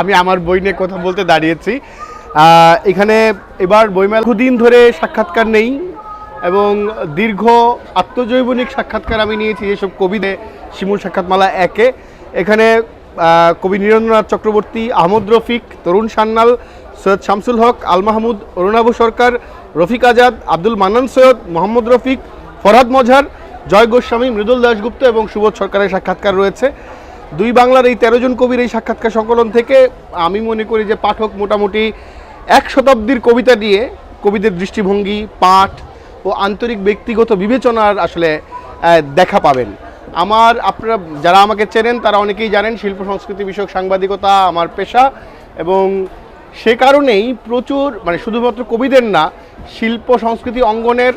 আমি আমার বই নিয়ে কথা বলতে দাঁড়িয়েছি। এখানে এবার বইমেলা দিন ধরে সাক্ষাৎকার নেই এবং দীর্ঘ আত্মজৈবনিক সাক্ষাৎকার আমি নিয়েছি যেসব কবিদের শিমুল সাক্ষাৎমালা একে। এখানে কবি নীরেন্দ্রনাথ চক্রবর্তী, আহমদ রফিক, তরুণ সান্যাল, সৈয়দ শামসুল হক, আল মাহমুদ, অরুণাবু সরকার, রফিক আজাদ, আব্দুল মান্নান সৈয়দ, মোহাম্মদ রফিক, ফরহাদ মজহার জয় গোস্বামী, মৃদুল দাশগুপ্ত এবং সুবোধ সরকারের সাক্ষাৎকার রয়েছে। দুই বাংলার এই তেরো জন কবির এই সাক্ষাৎকার সংকলন থেকে আমি মনে করি যে পাঠক মোটামুটি এক শতাব্দীর কবিতা দিয়ে কবিদের দৃষ্টিভঙ্গি, পাঠ ও আন্তরিক ব্যক্তিগত বিবেচনার আসলে দেখা পাবেন। আমার, আপনারা যারা আমাকে চেনেন, তারা অনেকেই জানেন শিল্প সংস্কৃতি বিষয়ক সাংবাদিকতা আমার পেশা এবং সে কারণেই প্রচুর মানে শুধুমাত্র কবিদের না, শিল্প সংস্কৃতি অঙ্গনের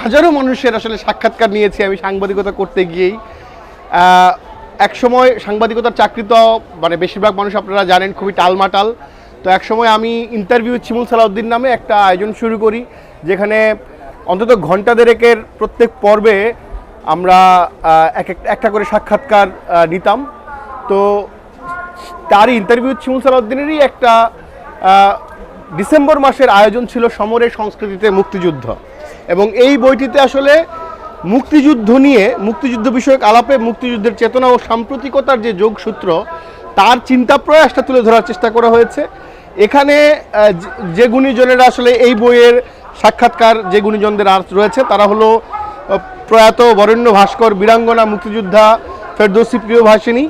হাজারো মানুষের আসলে সাক্ষাৎকার নিয়েছি আমি সাংবাদিকতা করতে গিয়েই। একসময় সাংবাদিকতার চাকরি তো মানে বেশিরভাগ মানুষ আপনারা জানেন খুবই টালমাটাল। তো একসময় আমি ইন্টারভিউ চিমুল সালাউদ্দিন নামে একটা আয়োজন শুরু করি, যেখানে অন্তত ঘণ্টা দেড়েকের প্রত্যেক পর্বে আমরা এক এক- একটা করে সাক্ষাৎকার নিতাম। তো তারই ইন্টারভিউ শিমুল সালাউদ্দিনেরই একটা ডিসেম্বর মাসের আয়োজন ছিল সমরের সংস্কৃতিতে মুক্তিযুদ্ধ। এবং এই বইটিতে আসলে মুক্তিযুদ্ধ নিয়ে, মুক্তিযুদ্ধ বিষয়ক আলাপে মুক্তিযুদ্ধের চেতনা ও সাম্প্রতিকতার যে যোগসূত্র, তার চিন্তা প্রয়াসটা তুলে ধরার চেষ্টা করা হয়েছে। এখানে যে- গুণীজনেরা আসলে এই বইয়ের সাক্ষাৎকার, যে গুণীজনদের আর রয়েছে, তারা হলো প্রয়াত বরেণ্য ভাস্কর বীরাঙ্গনা মুক্তিযোদ্ধা ফেরদৌসি প্রিয় ভাসিনী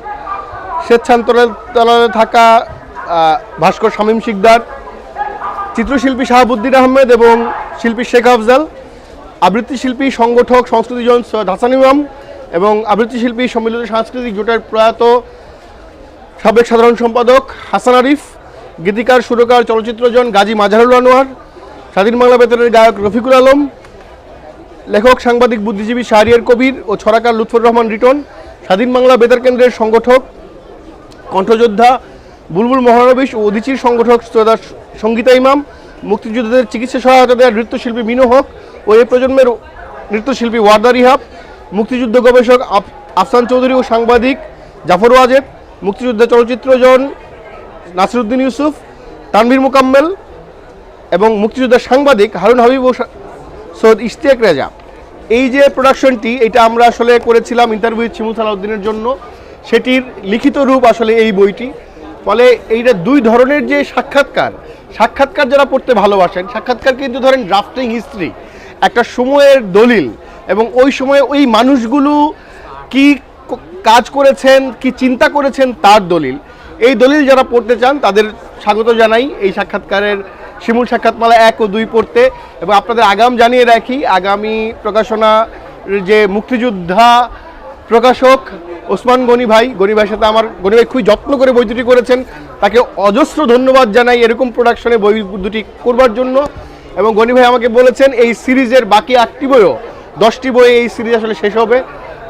স্বেচ্ছান্তরালে থাকা ভাস্কর শামীম শিকদার, চিত্রশিল্পী শাহাবুদ্দিন আহমেদ এবং শিল্পী শেখ আফজাল আবৃত্তি শিল্পী সংগঠক, সংস্কৃতিজন ইমাম এবং আবৃত্তি শিল্পী সম্মিলিত সাংস্কৃতিক জোটের প্রয়াত সাবেক সাধারণ সম্পাদক হাসান আরিফ, গীতিকার, সুরকার, চলচ্চিত্রজন গাজী মাজারুল আনোয়ার, স্বাধীন বাংলা বেতনের গায়ক রফিকুল আলম, লেখক, সাংবাদিক, বুদ্ধিজীবী শাহরিয়ার কবির ও ছড়াকার লুৎফর রহমান রিটন, স্বাধীন বাংলা বেতার কেন্দ্রের সংগঠক, কণ্ঠযোদ্ধা বুলবুল মহানবিশ ও অধিচির সংগঠক সৈয়দা সঙ্গীতা ইমাম, মুক্তিযোদ্ধাদের চিকিৎসা সহায়তা দেওয়ার নৃত্যশিল্পী মিনু হক ও এই প্রজন্মের নৃত্যশিল্পী ওয়ার্দা রিহাব, মুক্তিযুদ্ধ গবেষক আফ- আফসান চৌধুরী ও সাংবাদিক জাফর ওয়াজেদ, মুক্তিযুদ্ধ চলচ্চিত্রজন নাসিরুদ্দিন ইউসুফ, তানভীর মোকাম্মেল এবং মুক্তিযোদ্ধার সাংবাদিক হারুন হাবিব ও সৈয়দ ইশতিয়াক রেজা। এই যে প্রোডাকশনটি এটা আমরা আসলে করেছিলাম ইন্টারভিউ চিমু সালাউদ্দিনের জন্য। সেটির লিখিত রূপ আসলে এই বইটি। ফলে এইটা দুই ধরনের যে সাক্ষাৎকার সাক্ষাৎকার যারা পড়তে ভালোবাসেন, সাক্ষাৎকার কিন্তু ধরেন ড্রাফটিং হিস্ট্রি একটা সময়ের দলিল এবং ওই সময়ে ওই মানুষগুলো কি কাজ করেছেন, কি চিন্তা করেছেন তার দলিল। এই দলিল যারা পড়তে চান, তাদের স্বাগত জানাই এই সাক্ষাৎকারের শিমুল সাক্ষাৎমালা এক ও দুই পড়তে। এবং আপনাদের আগাম জানিয়ে রাখি, আগামী প্রকাশনা যে মুক্তিযোদ্ধা প্রকাশক ওসমান গনি ভাই, গনি ভাইয়ের সাথে আমার, গনি ভাই খুবই যত্ন করে বই দুটি করেছেন, তাকে অজস্র ধন্যবাদ জানাই এরকম প্রোডাকশনে বই দুটি করবার জন্য। এবং গনি ভাই আমাকে বলেছেন এই সিরিজের বাকি আটটি বইও, দশটি বই এই সিরিজ আসলে শেষ হবে।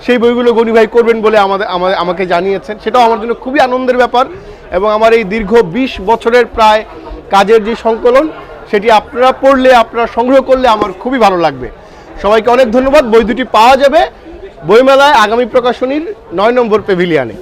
সেই বইগুলো গনি ভাই করবেন বলে আমাদের আমাকে জানিয়েছেন। সেটাও আমার জন্য খুবই আনন্দের ব্যাপার এবং আমার এই দীর্ঘ বিশ বছরের প্রায় কাজের যে সংকলন, সেটি আপনারা পড়লে, আপনারা সংগ্রহ করলে আমার খুবই ভালো লাগবে। সবাইকে অনেক ধন্যবাদ। বই দুটি পাওয়া যাবে বইমেলায় আগামী প্রকাশনীর নয় নম্বর পেভিলিয়ানে